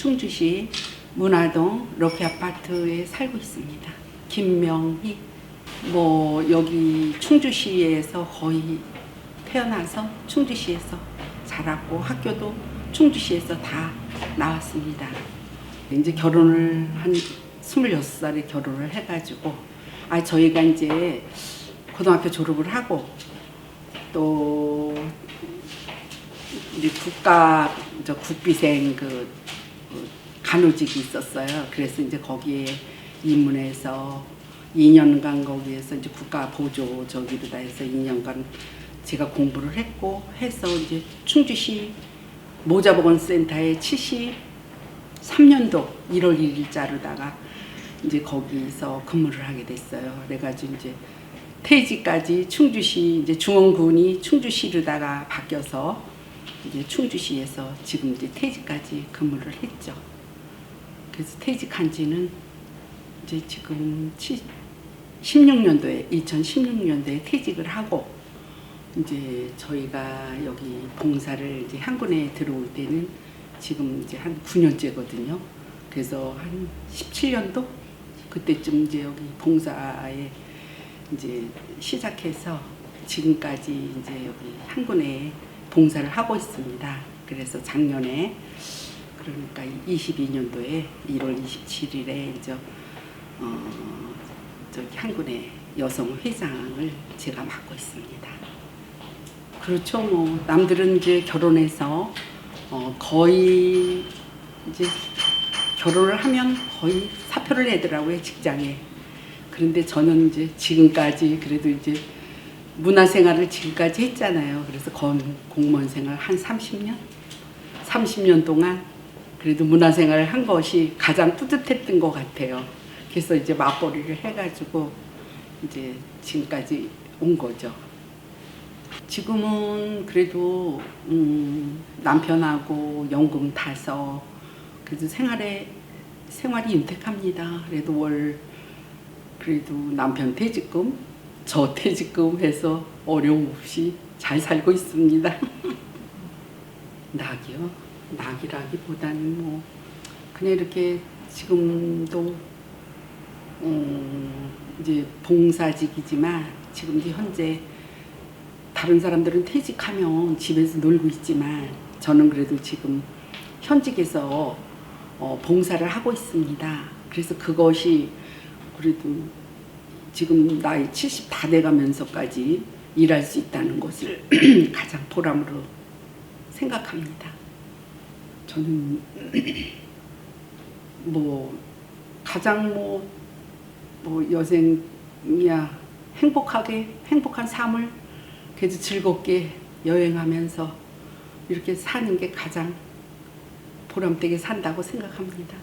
충주시 문화동 럭키 아파트에 살고 있습니다. 김명희. 뭐 여기 충주시에서 거의 태어나서 충주시에서 자랐고 학교도 충주시에서 다 나왔습니다. 이제 결혼을 한 26살에 결혼을 해가지고 아 저희가 이제 고등학교 졸업을 하고 또 이제 국가 저 국비생 그, 그 간호직이 있었어요. 그래서 이제 거기에 입문해서 2년간 거기에서 이제 국가 보조 저기로다 해서 2년간 제가 공부를 했고 해서 이제 충주시 모자보건센터에 73년도 1월 1일자로다가 이제 거기서 근무를 하게 됐어요. 그래가지고 이제 퇴직까지 충주시 이제 중원군이 충주시로다가 바뀌어서 이제 충주시에서 지금 이제 퇴직까지 근무를 했죠. 그래서 퇴직한 지는 이제 지금 16년도에 2016년도에 퇴직을 하고 이제 저희가 여기 봉사를 이제 한군에 들어올 때는 지금 이제 한 9년째거든요. 그래서 한 17년도 그때쯤 이제 여기 봉사에 이제 시작해서 지금까지 이제 여기 한군에 봉사를 하고 있습니다. 그래서 작년에 그러니까 22년도에 1월 27일에 이제 어 저기 한군의 여성 회장을 제가 맡고 있습니다. 그렇죠. 뭐 남들은 이제 결혼해서 어 거의 이제 결혼을 하면 거의 사표를 내더라고요 직장에. 그런데 저는 이제 지금까지 그래도 이제 문화생활을 지금까지 했잖아요. 그래서 건 공무원 생활 한 30년? 30년 동안 그래도 문화생활을 한 것이 가장 뿌듯했던 것 같아요. 그래서 이제 맞벌이를 해가지고 이제 지금까지 온 거죠. 지금은 그래도 음, 남편하고 연금 타서 그래도 생활에 생활이 윤택합니다. 그래도 월 그래도 남편 퇴직금, 저 퇴직금 해서 어려움 없이 잘 살고 있습니다. 낙이요? 낙이라기보다는 뭐 그냥 이렇게 지금도 음, 이제 봉사직이지만 지금 이제 현재 다른 사람들은 퇴직하면 집에서 놀고 있지만 저는 그래도 지금 현직에서 어, 봉사를 하고 있습니다. 그래서 그것이 그래도 지금 나이 70 다 돼가면서까지 일할 수 있다는 것을 가장 보람으로 생각합니다. 저는 뭐 가장 뭐, 뭐 여생이야 행복하게 행복한 삶을 그래도 즐겁게 여행하면서 이렇게 사는 게 가장 보람되게 산다고 생각합니다.